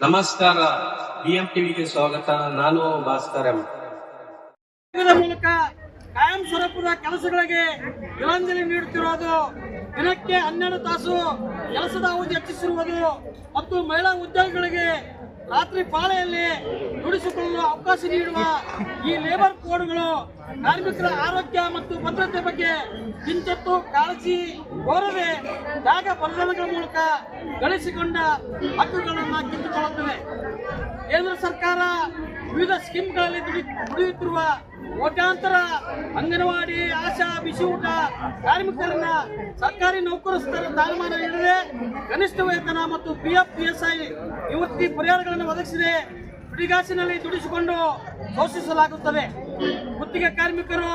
ನಮಸ್ಕಾರ. ಬಿಎಂ ಟಿವಿಗೆ ಸ್ವಾಗತ. ನಾನು ಭಾಸ್ಕರ್ ಮೂಲಕ ಕಾಯಂ ಸ್ವರೂಪದ ಕೆಲಸಗಳಿಗೆ ವಿಲಂಜನೆ ನೀಡುತ್ತಿರುವುದು ದಿನಕ್ಕೆ ಹನ್ನೆರಡು ತಾಸು ಕೆಲಸದ ಅವಧಿ ಹೆಚ್ಚಿಸಿರುವುದು ಮತ್ತು ಮಹಿಳಾ ಉದ್ಯೋಗಿಗಳಿಗೆ ರಾತ್ರಿ ಪಾಳೆಯಲ್ಲಿ ದುಡಿಸಿಕೊಳ್ಳಲು ಅವಕಾಶ ನೀಡುವ ಈ ಲೇಬರ್ ಕೋಡ್ಗಳು ಕಾರ್ಮಿಕರ ಆರೋಗ್ಯ ಮತ್ತು ಭದ್ರತೆ ಬಗ್ಗೆ ಕಿಂಚತ್ತು ಕಾಳಜಿ ಕೋರದೆ ಜಾಗ ಬಲಿದಾನಗಳ ಮೂಲಕ ಗಳಿಸಿಕೊಂಡ ಹಕ್ಕುಗಳನ್ನು ಕಿತ್ತುಕೊಳ್ಳುತ್ತವೆ. ಕೇಂದ್ರ ಸರ್ಕಾರ ವಿವಿಧ ಸ್ಕೀಮ್ಗಳಲ್ಲಿ ದುಡಿ- ದುಡಿಯುತ್ತಿರುವ ಕೋಟ್ಯಾಂತರ ಅಂಗನವಾಡಿ, ಆಶಾ, ಬಿಸಿಯೂಟ ಕಾರ್ಮಿಕರನ್ನ ಸರ್ಕಾರಿ ನೌಕರಸ್ಥರ ಸ್ಥಾನಮಾನ ನೀಡದೆ ಕನಿಷ್ಠ ವೇತನ ಮತ್ತು ಪಿಎಫ್ ಪಿಎಸ್ಐ ನಿವೃತ್ತಿ ಪರಿಹಾರಗಳನ್ನು ಒದಗಿಸಿದೆ. ಬಿಡಿಗಾಸಿನಲ್ಲಿ ದುಡಿಸಿಕೊಂಡು ಘೋಷಿಸಲಾಗುತ್ತದೆ. ಗುತ್ತಿಗೆ ಕಾರ್ಮಿಕರು,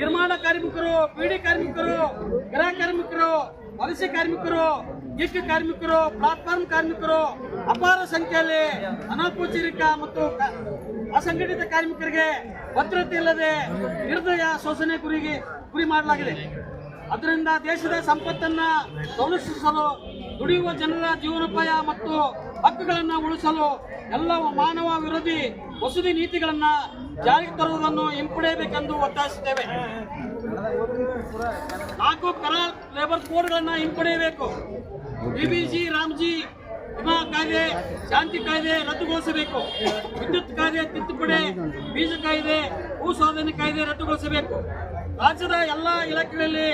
ನಿರ್ಮಾಣ ಕಾರ್ಮಿಕರು ಬೀಡಿ ಕಾರ್ಮಿಕರು, ಗೃಹ ಕಾರ್ಮಿಕರು, ವಲಸೆ ಕಾರ್ಮಿಕರು ಗಿಗ್ ಕಾರ್ಮಿಕರು ಪ್ಲಾಟ್ಫಾರ್ಮ್ ಕಾರ್ಮಿಕರು ಅಪಾರ ಸಂಖ್ಯೆಯಲ್ಲಿ ಅನೌಪಚಾರಿಕ ಮತ್ತು ಅಸಂಘಟಿತ ಕಾರ್ಮಿಕರಿಗೆ ಭದ್ರತೆ ಇಲ್ಲದೆ ನಿರ್ದಯ ಶೋಷಣೆ ಗುರಿಗೆ, ಗುರಿ ಮಾಡಲಾಗಿದೆ. ಅದರಿಂದ ದೇಶದ ಸಂಪತ್ತನ್ನು ಸಂರಕ್ಷಿಸಲು ದುಡಿಯುವ ಜನರ ಜೀವನೋಪಾಯ ಮತ್ತು ಹಕ್ಕುಗಳನ್ನು ಉಳಿಸಲು ಎಲ್ಲ ಮಾನವ ವಿರೋಧಿ ವಸತಿ ನೀತಿಗಳನ್ನು ಜಾರಿಗೆ ತರುವುದನ್ನು ಹಿಂಪಡೆಯಬೇಕೆಂದು ಒತ್ತಾಯಿಸುತ್ತೇವೆ. ನಾಲ್ಕು ಕರಾರ್ ಲೇಬರ್ ಕೋಡ್ಗಳನ್ನ ಹಿಂಪಡೆಯಬೇಕು. ಬಿಬಿಜಿ ರಾಮ್ಜಿ, ವಿಮಾ ಕಾಯ್ದೆ, ಶಾಂತಿ ಕಾಯ್ದೆ ರದ್ದುಗೊಳಿಸಬೇಕು. ವಿದ್ಯುತ್ ಕಾಯ್ದೆ ತಿದ್ದುಪಡಿ, ಬೀಜ ಕಾಯ್ದೆ, ಭೂ ಸಾಧನೆ ಕಾಯ್ದೆ ರದ್ದುಗೊಳಿಸಬೇಕು. ರಾಜ್ಯದ ಎಲ್ಲ ಇಲಾಖೆಗಳಲ್ಲಿ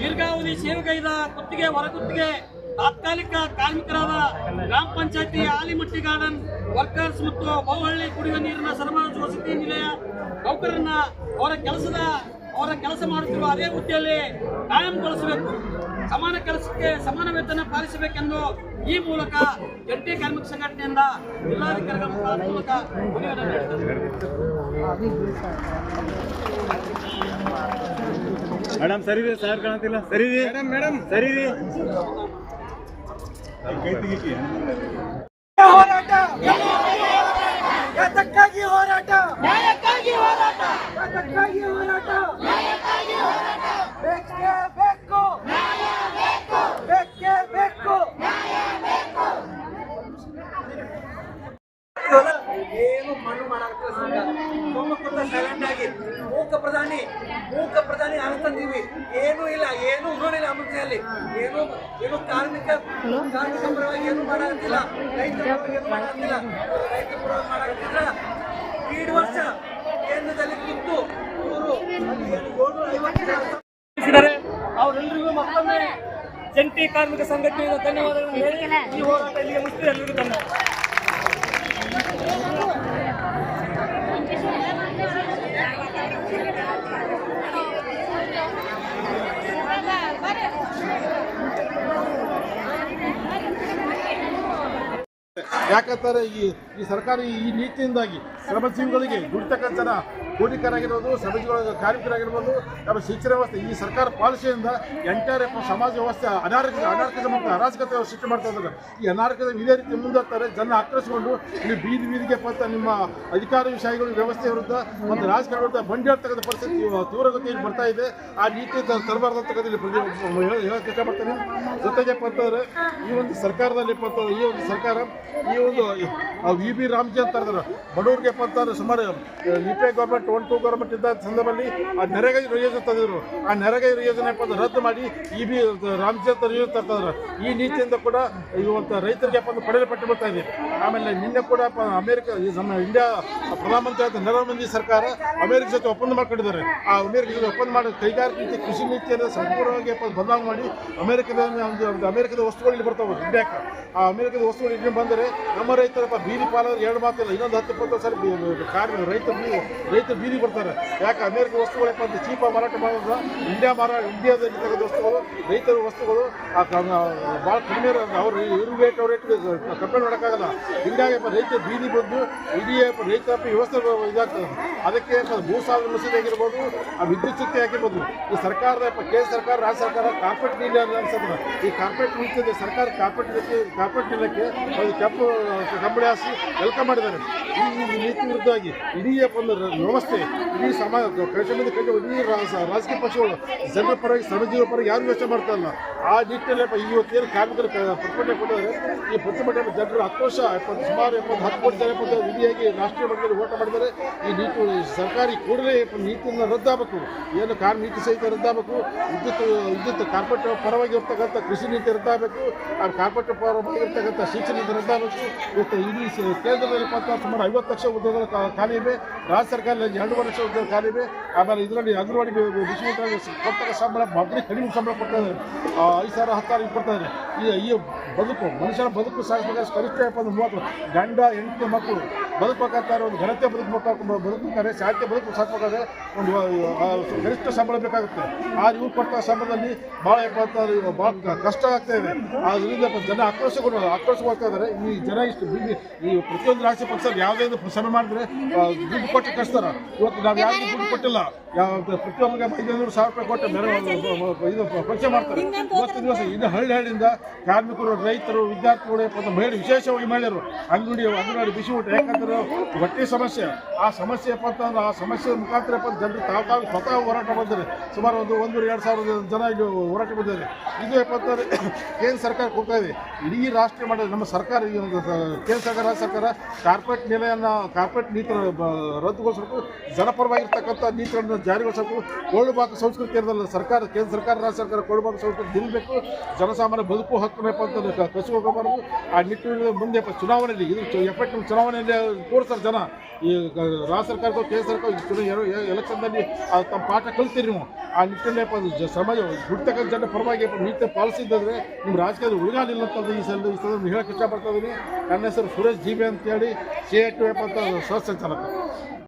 ದೀರ್ಘಾವಧಿ ಸೇವೆಗೈದ ಕುತ್ತಿಗೆ, ಹೊರಗುತ್ತಿಗೆ ತಾತ್ಕಾಲಿಕ ಕಾರ್ಮಿಕರಾದ ಗ್ರಾಮ ಪಂಚಾಯತಿ ಆಲಿಮಟ್ಟಿ ಗಾರ್ಡನ್ ವರ್ಕರ್ಸ್ ಮತ್ತು ಬಹುಹಳ್ಳಿ ಕುಡಿಯುವ ನೀರಿನ ಸರಬರಾಜು ವಸತಿ ನಿಲಯ ನೌಕರರನ್ನ ಅವರ ಕೆಲಸದ ಅವರ ಕೆಲಸ ಮಾಡುತ್ತಿರುವ ಅದೇ ಹುದ್ದೆಯಲ್ಲಿ ಕಾಯಂಗೊಳಿಸಬೇಕು. ಸಮಾನ ಕೆಲಸಕ್ಕೆ ಸಮಾನ ವೇತನ ಪಾಲಿಸಬೇಕೆಂದು ಈ ಮೂಲಕ ಜಂಟಿ ಕಾರ್ಮಿಕ ಸಂಘಟನೆಯಿಂದ ಜಿಲ್ಲಾಧಿಕಾರಿಗಳ ಮೂಲಕ. ಮೇಡಮ್ ಸರಿ ರೀ ಸರ್ ಕಾಣ್ತಿಲ್ಲ ಸರಿ ರೀ. Madam madam. ಸರಿ ರೀ. ಹೋರಾಟ ಯಾತಕ್ಕಾಗಿ ಹೋರಾಟ ನ್ಯಾಯಕ್ಕಾಗಿ ಹೋರಾಟ ಯಾತಕ್ಕಾಗಿ ಹೋರಾಟ ಬೇಕೇ ಬೇಕು ಬೇಕೇ ಬೇಕು ಏನು ಮಣ್ಣು ಮಾಡಕ್ಕೆ ತುಂಬ ಕೂಡ ಸೈಲೆಂಟ್ ಆಗಿ. ಮೂಕ ಪ್ರಧಾನಿ ಮೂಕ ಪ್ರಧಾನಿ ಅನ್ಕೊಂತೀವಿ. ಏನೂ ಇಲ್ಲ ಏನೂ, ಏನು ಕಾರ್ಮಿಕ ಕಾರ್ಮಿಕ ಪರವಾಗಿ ಏನು ಮಾಡಾಕ್ತಿಲ್ಲ ರೈತರ ಪರವಾಗಿ ಏನು ಪರವಾಗಿ ವರ್ಷ ಕೇಂದ್ರದಲ್ಲಿ ಕೂತು ಅವರೆಲ್ಲರಿಗೂ ಮತ್ತೊಮ್ಮೆ ಜಂಟಿ ಕಾರ್ಮಿಕ ಸಂಘಟನೆಯಿಂದ ಧನ್ಯವಾದಗಳನ್ನು ಹೇಳಿ. ಈ ಹೋರಾಟ ಇಲ್ಲಿಗೆ ಎಲ್ಲರಿಗೂ ಧನ್ಯವಾದ. ಯಾಕಂತಾರೆ ಈ ಈ ಸರ್ಕಾರ ಈ ನೀತಿಯಿಂದಾಗಿ ಶ್ರಮಜೀವಿಗಳಿಗೆ ದುಡಿತಕ್ಕಂಥ ಕೂಲಿಕರಾಗಿರ್ಬೋದು ಸಮಾಜಗಳ ಕಾರ್ಮಿಕರಾಗಿರ್ಬೋದು, ನಮ್ಮ ಶಿಕ್ಷಣ ವ್ಯವಸ್ಥೆ, ಈ ಸರ್ಕಾರ ಪಾಲಿಸಿಯಿಂದ ಎಂಟೈರ್ ಸಮಾಜ ವ್ಯವಸ್ಥೆ ಅನಾರೋಗ್ಯ ಅನಾರೋಗ್ಯ ಮತ್ತು ಅರಾಜಕತೆ ಸೃಷ್ಟಿ ಮಾಡ್ತಾ ಇದ್ದಾರೆ. ಈ ಅನಾರೋಗ್ಯದ ಇದೇ ರೀತಿ ಮುಂದಾಗ್ತಾರೆ ಜನ ಆಕ್ರಮಿಸಿಕೊಂಡು ಇಲ್ಲಿ ಬೀದಿ ಬೀದಿಗೆ ಬಂತ ನಿಮ್ಮ ಅಧಿಕಾರಶಾಹಿಗಳ ವ್ಯವಸ್ಥೆ ವಿರುದ್ಧ ಮತ್ತು ರಾಜಕಾರಣ ವಿರುದ್ಧ ಬಂಡಿ ಹೇಳ್ತಕ್ಕಂಥ ಪರಿಸ್ಥಿತಿ ತೀವ್ರ- ತೀವ್ರಗತಿಯಲ್ಲಿ ಬರ್ತಾ ಇದೆ. ಆ ನೀತಿ ತರಬಾರ್ದು ಇಲ್ಲಿ ಹೇಳಕ್ಕೆ ಇಷ್ಟಪಡ್ತೇನೆ. ಜೊತೆಗೆ ಅಂತಂದ್ರೆ ಈ ಒಂದು ಸರ್ಕಾರದಲ್ಲಿ ಅಂತ ಈ ಒಂದು ಸರ್ಕಾರ, ಈ ಒಂದು ವಿ ಬಿ ರಾಮ್ಜಿ ಅಂತ ಇದ್ದಾರೆ. ಬಡವರಿಗೆ ಅಂತಂದ್ರೆ ಸುಮಾರು U P government one two government ಇದ್ದ ಸಂದರ್ಭದಲ್ಲಿ ಆ ನೆರೆಗೆ ಯೋಜನೆ ತಂದಿದ್ರು ಆ ನೆರೆಗೆ ಯೋಜನೆ ರದ್ದು ಮಾಡಿ ಇ ಬಿ ರಾಮಚಂದ್ರ ಯೋಜನೆ ತರ್ತಾರೆ ಈ ನೀತಿಯಿಂದ ಕೂಡ ಇವತ್ತು ರೈತರಿಗೆ ಒಂದು ಪಡೆಯಲು ಪಟ್ಟು ಬರ್ತಾ ಇದೆ. ಆಮೇಲೆ ನಿನ್ನೆ ಕೂಡ ಅಮೆರಿಕ ನಮ್ಮ ಇಂಡಿಯಾ ಪ್ರಧಾನಮಂತ್ರಿ ಆದ ನರೇಂದ್ರ ಮೋದಿ ಸರ್ಕಾರ ಅಮೆರಿಕ ಜೊತೆ ಒಪ್ಪಂದ ಮಾಡ್ಕೊಂಡಿದ್ದಾರೆ. ಆ ಅಮೆರಿಕ ಜೊತೆ ಒಪ್ಪಂದ ಮಾಡಿ ಕೈಗಾರಿಕೆ ನೀತಿ ಕೃಷಿ ನೀತಿಯನ್ನು ಸಂಪೂರ್ಣವಾಗಿ ಬದಲಾವಣೆ ಮಾಡಿ ಅಮೆರಿಕದ ಅಮೆರಿಕದ ವಸ್ತುಗಳು ಇಲ್ಲಿ ಬರ್ತಾವೆ ಇಂಡಿಯಾಕ್ಕೆ ಆ ಅಮೆರಿಕದ ವಸ್ತುಗಳು ಇಲ್ಲಿ ಬಂದರೆ ನಮ್ಮ ರೈತರಪ್ಪ ಬೀದಿ ಪಾಲ ಎರಡು ಮಾತಿಲ್ಲ, ಇನ್ನೊಂದು ಹತ್ತು ಇಪ್ಪತ್ತು ಸಲ ಕಾರ್ಮಿಕ ರೈತರು ರೈತರು ಬೀದಿ ಬರ್ತಾರೆ. ಯಾಕೆ ಅಮೆರಿಕ ವಸ್ತುಗಳು ಯಾಕಂದ್ರೆ ಚೀಪಾಗಿ ಮಾರಾಟ ಮಾಡೋದ್ರ ಇಂಡಿಯಾ ಮಾರಾ ಇಂಡಿಯಾದಲ್ಲಿ ತೆಗೆದ ವಸ್ತುಗಳು, ರೈತರ ವಸ್ತುಗಳು, ಆ ಭಾಳ ಕಡಿಮೆ ಅವ್ರು ಇವ್ರ ರೇಟ್ ಅವ್ರ ರೇಟ್ ಕಂಪೇರ್ ಮಾಡೋಕ್ಕಾಗಲ್ಲ. ಹಿಂಗಾಗಿ ರೈತ ಬೀದಿ ಬಂದು ಇಡೀ ರೈತ ವ್ಯವಸ್ಥೆ ಇದಾಗ್ತದೆ. ಅದಕ್ಕೆ ಭೂ ಸಾಲ ಮಸೂದೆ ಆಗಿರ್ಬೋದು, ಆ ವಿದ್ಯುತ್ ಶಕ್ತಿ ಆಗಿರ್ಬೋದು. ಈ ಸರ್ಕಾರದ ಕೇಂದ್ರ ಸರ್ಕಾರ, ರಾಜ್ಯ ಸರ್ಕಾರ ಕಾರ್ಪೊರೇಟ್ ನೀಡಿ ಅನ್ಸುತ್ತೆ. ಈ ಕಾರ್ಪೊರೇಟ್ ನೀತಿದೆ ಸರ್ಕಾರ ಕಾರ್ಪೊರೇಟ್ ನೀತಿ ಕಾರ್ಪೊರೇಟ್ ಅದು ಕೆಂಪು, ಕಂಬಳಿ ಹಾಸಿ ವೆಲ್ಕಮ್ ಮಾಡಿದ್ದಾರೆ. ಈ ನೀತಿ ವಿರುದ್ಧವಾಗಿ ಇಡೀ ಒಂದು ರ- ವ್ಯವಸ್ಥೆ ಇಡೀ ಸಮಾಜ ಕೈಗೊಂಡು ಕೈ ಇಡೀ ರಾಜಕೀಯ ಪಕ್ಷಗಳು ಜನರ ಪರವಾಗಿ, ಸಮಾಜದ ಪರವಾಗಿ ಯಾರು ಯೋಚನೆ ಮಾಡ್ತಾರಲ್ಲ ಆ ನಿಟ್ಟಿನಲ್ಲಿ ಇವತ್ತೇನು ಕಾರ್ಮಿಕರು ಪ್ರತಿಭಟನೆ ಕೊಟ್ಟಿದ್ದಾರೆ. ಈ ಪ್ರತಿಭಟನೆ ಜನರು ಹತ್ತು ವರ್ಷ ಸುಮಾರು ಎಪ್ಪತ್ತು, ಹತ್ತು ಕೋಟಿ ಜನ ಎಪ್ಪತ್ತು ವಿಧಿಯಾಗಿ ರಾಷ್ಟ್ರೀಯ ಮಟ್ಟದಲ್ಲಿ ಓಟ ಮಾಡಿದ್ದಾರೆ. ಈ ನೀತಿ ಸರ್ಕಾರಿ ಕೂಡಲೇ ನೀತಿಯನ್ನು ರದ್ದಾಗಬೇಕು. ಏನು ಕಾರ್ ನೀತಿ ಸಹಿತ ರದ್ದಾಗಬೇಕು. ವಿದ್ಯುತ್ ವಿದ್ಯುತ್ ಕಾರ್ಪೊರೇಟ್ ಪರವಾಗಿ ಇರ್ತಕ್ಕಂಥ ಕೃಷಿ ನೀತಿ ರದ್ದಾಗಬೇಕು. ಆ ಕಾರ್ಪೊರೇಟ್ ಪರವಾಗಿ ಇರ್ತಕ್ಕಂಥ ಶಿಕ್ಷಣ ನೀತಿ ರದ್ದಾಗಬೇಕು. ಇವತ್ತು ಇಡೀ ಕೇಂದ್ರದಲ್ಲಿ ಸುಮಾರು ಐವತ್ತು ಲಕ್ಷ ಉದ್ಯೋಗಗಳ ಖಾಲಿ ಇವೆ ರಾಜ್ಯ ಸರ್ಕಾರದಲ್ಲಿ ಎರಡೂವರೆ ಎರಡು ಖಾಲಿ ಇದೆ ಆಮೇಲೆ ಇದರಲ್ಲಿ ಅಂಗನವಾಡಿ ಬಿಸಿ ಕೊಡ್ತಕ್ಕ ಸಂಬಳ, ಮೊದಲೇ ಕಡಿಮೆ ಸಂಬಳ ಕೊಡ್ತಾ ಇದ್ದಾರೆ. ಐದು ಸಾವಿರ, ಹತ್ತು ಸಾವಿರ ಕೊಡ್ತಾ ಇದ್ದಾರೆ. ಈ ಈ ಬದುಕು, ಮನುಷ್ಯನ ಬದುಕು ಸಾಗಿಸ್ಬೇಕಾದ್ರೆ ಕನಿಷ್ಠ ಒಂದು ಮೂವತ್ತು, ಗಂಡ, ಹೆಂಡತಿ, ಮಕ್ಕಳು ಬದುಕಬೇಕಾದ್ರೆ ಒಂದು ಘನತೆ ಬದುಕಬೇಕು ಬದುಕಬೇಕಾದ್ರೆ ಶಾಂತಿ ಬದುಕು ಸಾಕಬೇಕಾದ್ರೆ ಒಂದು ಗರಿಷ್ಠ ಸಂಬಳ ಬೇಕಾಗುತ್ತೆ. ಆ ಇವ್ರು ಕೊಡ್ತಾ ಸಂಬಳದಲ್ಲಿ ಭಾಳ ಭಾಳ ಕಷ್ಟ ಆಗ್ತಾ ಇದೆ. ಅದರಿಂದ ಜನ ಆಕ್ರೋಶಗೊಂಡು, ಆಕ್ರೋಶಗೊಳ್ತಾ ಇದ್ದಾರೆ. ಈ ಜನ ಇಷ್ಟು ಈ ಪ್ರತಿಯೊಂದು ರಾಜ್ಯ ಪಕ್ಷ ಯಾವುದೇ ಒಂದು ಶ್ರಮ ಮಾಡಿದ್ರೆ ದುಡ್ಡು ಕೊಟ್ಟು ಕಳಿಸ್ತಾರೆ. ಇವತ್ತು ನಾವು ಯಾರಿಗೂ ದುಡ್ಡು ಕೊಟ್ಟಿಲ್ಲ. ಪ್ರತಿಯೊಬ್ಬರಿಗೆ ಐದೈನೂರು ಸಾವಿರ ರೂಪಾಯಿ ಕೊಟ್ಟು ಮೆರ ಇದು ಪರಿಚಯ ಮಾಡ್ತಾರೆ. ಇವತ್ತು ದಿವಸ ಇದು ಹಳ್ಳಿ ಹಳ್ಳಿಯಿಂದ ಕಾರ್ಮಿಕರು, ರೈತರು, ವಿದ್ಯಾರ್ಥಿಗಳು ಮತ್ತು ಮಹಿಳೆ ವಿಶೇಷವಾಗಿ ಮಹಿಳೆಯರು ಅಂಗಡಿ, ಅಂಗನವಾಡಿ ಬಿಸಿ ಊಟ. ಯಾಕಂದ್ರೆ ಹೊಟ್ಟೆ ಸಮಸ್ಯೆ. ಆ ಸಮಸ್ಯೆ ಅಂತಂದ್ರೆ ಆ ಸಮಸ್ಯೆ ಮುಖಾಂತರ ಜನರು ತಾವು ತಾವು ಸ್ವತಃ ಹೋರಾಟ ಮಾಡಿದ್ದಾರೆ ಸುಮಾರು ಒಂದು ಒಂದು ಎರಡು ಸಾವಿರ ಜನ ಇಲ್ಲಿ ಹೋರಾಟ ಮಾಡಿದ್ದಾರೆ ಇದು ಅಂತಂದ್ರೆ ಕೇಂದ್ರ ಸರ್ಕಾರ ಕೊಡ್ತಾ ಇದೆ. ಇಡೀ ರಾಷ್ಟ್ರ ಮಾಡಿದ್ರೆ ನಮ್ಮ ಸರ್ಕಾರ ಕೇಂದ್ರ ಸರ್ಕಾರ ಸರ್ಕಾರ ಕಾರ್ಪೊರೇಟ್ ನೆಲೆಯನ್ನು ಕಾರ್ಪೊರೇಟ್ ನೀತಿ ರದ್ದುಗೊಳಿಸಬೇಕು. ಜನಪರವಾಗಿರ್ತಕ್ಕಂಥ ನೀತಿಗಳನ್ನು ಜಾರಿಗೊಳಿಸಬೇಕು. ಕೋಳುಬಾಕ ಸಂಸ್ಕೃತಿ ಇರೋದಲ್ಲ, ಸರ್ಕಾರ, ಕೇಂದ್ರ ಸರ್ಕಾರ, ರಾಜ್ಯ ಸರ್ಕಾರ ಕೋಳುಬಾಕ ಸಂಸ್ಕೃತಿ ನಿಲ್ಲಬೇಕು ಜನಸಾಮಾನ್ಯ ಬದುಕು ಹಕ್ಕುನಪ್ಪ ಅಂತ ಕ- ಕಸಿದುಕೋಬಾರ್ದು ಆ ನಿಟ್ಟಿನಲ್ಲಿ ಮುಂದೆ ಚುನಾವಣೆಯಲ್ಲಿ, ಇದು ಎಫೆಕ್ಟ್ ಚುನಾವಣೆಯಲ್ಲಿ ತೋರಿಸ್ತಾರೆ ಜನ. ಈ ರಾಜ್ಯ ಸರ್ಕಾರಕ್ಕೂ, ಕೇಂದ್ರ ಸರ್ಕಾರ ಚುನಾವಣೆ ಎಲೆಕ್ಷನ್ದಲ್ಲಿ ತಮ್ಮ ಪಾಠ ಕಲ್ತೀರಿ ನೀವು. ಆ ನಿಟ್ಟಿನಲ್ಲಿ ಸಮಾಜ ಹುಡ್ತಕ್ಕಂಥ ಜನ ಪರವಾಗಿ ನೀತಿ ನೀತಿ ಪಾಲಿಸಿದ್ರೆ ನಿಮ್ಮ ರಾಜಕೀಯದ ಉಳಿಗಾಲಿಲ್ಲ ಅಂತ ಈ ಸಲ ಈ ಸಲ ಹೇಳಕ್ಕೆ ಇಷ್ಟಪಡ್ತಾ ಇದ್ದೀನಿ. ನನ್ನ ಹೆಸರು ಸುರೇಶ್ ಜೀಬೆ ಅಂತೇಳಿ ಸಿ ಎ ಟು ಎಪ್ಪ ಅಂತ ಸಹ ಸಂಚಾಲಕ